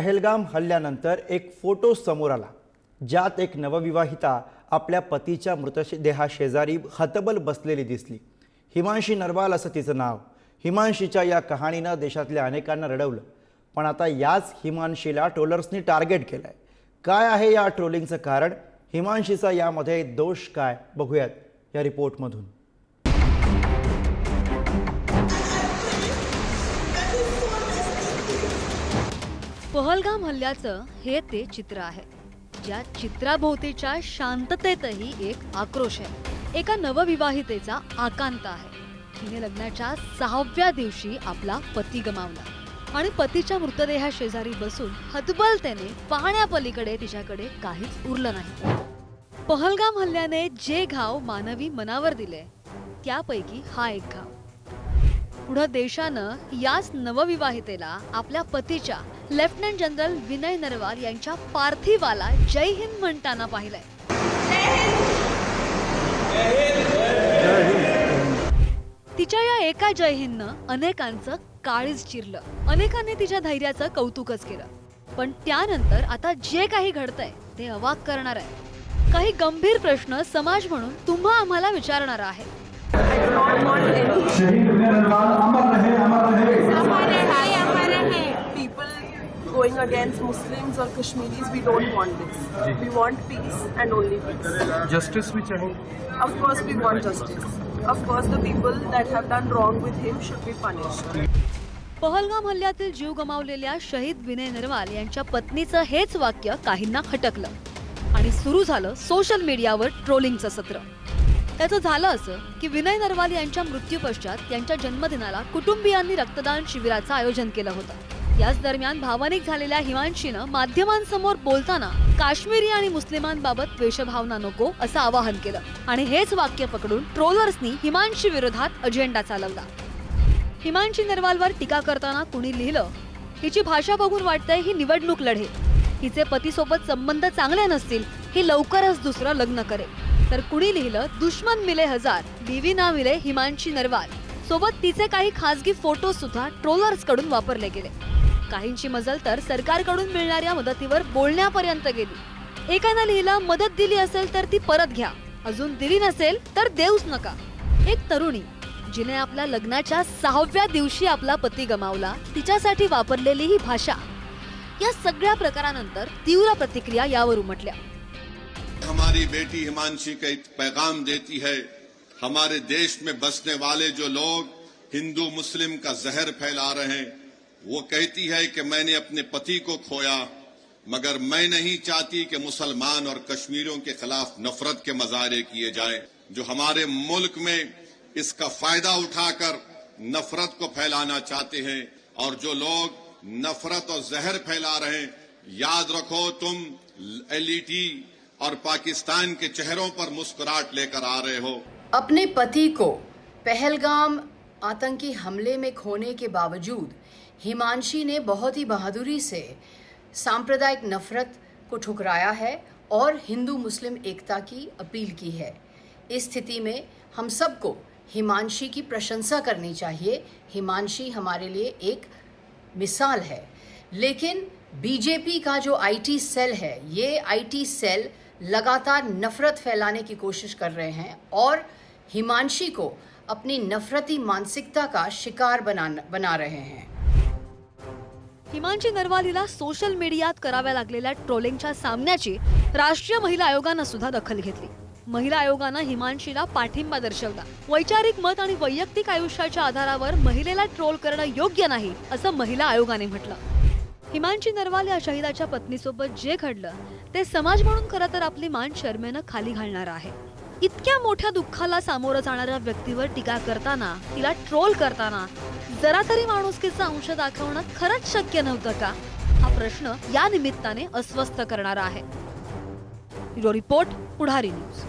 पहलगाम हल्ल्यानंतर एक फोटो समोर आला ज्यात एक नवविवाहिता आपल्या पतीच्या मृतदेहाशेजारी हतबल बसलेली दिसली. हिमांशी नरवाल असं तिचं नाव. हिमांशीच्या या कहाणीनं देशातल्या अनेकांना रडवलं. पण आता याच हिमांशीला ट्रोलर्सनी टार्गेट केलंय. काय आहे या ट्रोलिंगचं कारण? हिमांशीचा यामध्ये दोष काय? बघूयात या रिपोर्टमधून. पहलगाम हल्ल्याचं हे ते चित्र आहे. ज्या चित्राभोवतीच्या शांततेतही एक आक्रोश आहे. एका नवविवाहितेचा आकांत आहे. तिने लग्नाच्या सहाव्या दिवशी आपला पती गमावला आणि पतीच्या मृतदेहा शेजारी बसून हतबलतेने पाहण्यापलीकडे तिच्याकडे काहीच उरलं नाही. पहलगाम हल्ल्याने जे घाव मानवी मनावर दिले त्यापैकी हा एक घाव. पुढं देशानं याच नवविवाहितेला आपल्या पतीच्या लेफ्टनंट जनरल विनय नरवाल यांच्या पार्थिवाला जय हिंद म्हणताना पाहिलंय. तिच्या या एका जय हिंदनं अनेकांचं काळीज चिरलं. अनेकांनी तिच्या धैर्याचं कौतुकच केलं. पण त्यानंतर आता जे काही घडतंय ते अवाक करणार आहे. काही गंभीर प्रश्न समाज म्हणून तुम्हा आम्हाला विचारणार आहे. शहीद विनय नरवाल अमर रहे अमर रहे people going against Muslims or Kashmiris, we don't want this. We want peace and only peace. Justice भी चाहिए Of course, we want justice. Of course, the people that have done wrong with him should be punished. Pahalgam हल्ल्यातील जीव गमावलेल्या शहीद विनय नरवाल यांच्या पत्नीचं हेच वाक्य काहींना खटकलं आणि सुरू झालं सोशल मीडियावर ट्रोलिंगचं सत्र त्याचं झालं असं की विनय नरवाल यांच्या मृत्यूपश्चात त्यांच्या जन्मदिनाला कुटुंबियांनी रक्तदान शिबिराचं आयोजन केलं होतं. याच दरम्यान भावनिक झालेल्या हिमांशीनं माध्यमांसमोर बोलताना काश्मीरी आणि मुस्लिमांबाबत द्वेषभावना नको असं आवाहन केलं आणि हेच वाक्य पकडून ट्रोलर्सनी हिमांशी विरोधात अजेंडा चालवला. हिमांशी नरवालवर टीका करताना कुणी लिहिलं हिची भाषा बघून वाटतंय ही निवडणूक लढे हिचे पतीसोबत संबंध चांगले नसतील ही लवकरच दुसरं लग्न करेल. तर कुणी लिहिलं दुश्मन मिले हजार बीवी ना मिले हिमांशी नरवाल. सोबत तिचे काही खासगी फोटो सुद्धा ट्रोलर्सकडून वापरले गेले. काहींची मजल तर सरकारकडून मिळणाऱ्या मदतीवर बोलण्यापर्यंत गेली. एकानं लिहिलं मदत दिली असेल तर ती परत घ्या. अजून दिली नसेल तर देऊच नका. एक तरुणी जिने आपल्या लग्नाच्या सहाव्या दिवशी आपला पती गमावला तिच्यासाठी वापरलेली ही भाषा. या सगळ्या प्रकारानंतर तीव्र प्रतिक्रिया यावर उमटल्या. हमारी बेटी हिमांशी का एक पैगाम देती है हमारे देश में बसने वाले जो लोग हिंदू मुस्लिम का जहर फैला रहे हैं वो कहती है कि मैंने अपने पति को खोया मगर मैं नहीं चाहती कि मुसलमान और कश्मीरियों के खिलाफ नफरत के मजारे किए जाएं जो हमारे मुल्क में इसका फायदा उठाकर नफरत को फैलाना चाहते हैं और जो लोग नफरत और जहर फैला रहे हैं याद रखो तुम एलईटी और पाकिस्तान के चेहरों पर मुस्कुराहट लेकर आ रहे हो। अपने पति को पहलगाम आतंकी हमले में खोने के बावजूद, हिमांशी ने बहुत ही बहादुरी से सांप्रदायिक नफरत को ठुकराया है और हिंदू मुस्लिम एकता की अपील की है। इस स्थिति में हम सबको हिमांशी की प्रशंसा करनी चाहिए। हिमांशी हमारे लिए एक मिसाल है। लेकिन बीजेपी का जो आईटी सेल है, ये आईटी सेल लगातार नफरत फैलाने की कोशिश कर रहे हैं और हिमांशी को अपनी नफरती मानसिकता का शिकार बना बना रहे हैं। हिमांशी नरवालीला सोशल मीडियात कराव्या लागलेल्या ट्रोलिंगच्या सामन्याची राष्ट्रीय महिला आयोगानं सुद्धा दखल घेतली. महिला आयोगानं हिमांशीला पाठिंबा दर्शवला. वैचारिक मत आणि वैयक्तिक आयुष्याच्या आधारावर महिलेला ट्रोल करणं योग्य नाही असं महिला आयोगाने म्हटलं. हिमांशी नरवाल या शहीदाच्या पत्नीसोबत जे घडलं ते समाज म्हणून खरं तर आपली मान शर्मेनं खाली घालणारं आहे. इतक्या मोठ्या दुःखाला सामोरं जाणाऱ्या व्यक्तीवर टीका करताना तिला ट्रोल करताना जरा तरी माणुसकीचा अंश दाखवणं खरंच शक्य नव्हतं का? हा प्रश्न या निमित्ताने अस्वस्थ करणारा आहे. Report Pudhari news.